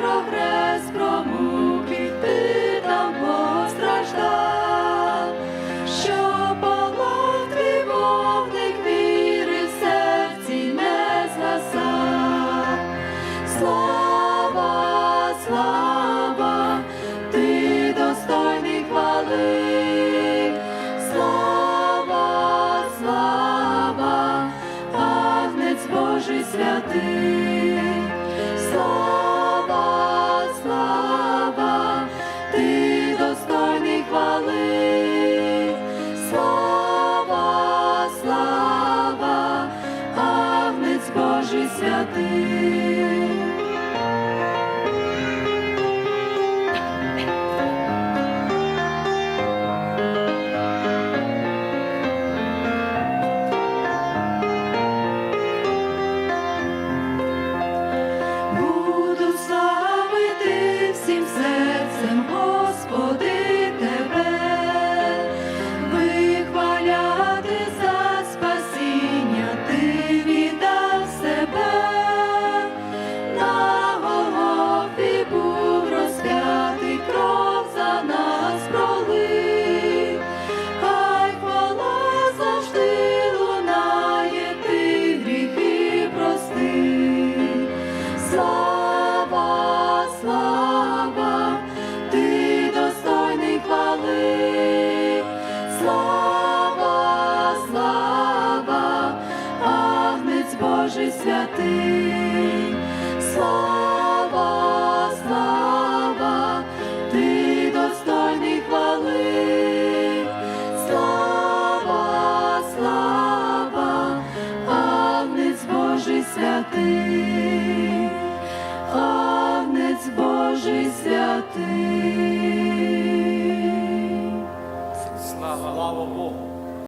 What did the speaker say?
прогрес промуки ти там постраждав, що палав твій вогник віри серці не згасав. Слава, слава, ти достойний хвали, слава, слава, агнець Божий святий. Боже святий, слава, слава, ти достойний хвали, слава, слава, Агнець Божий святий.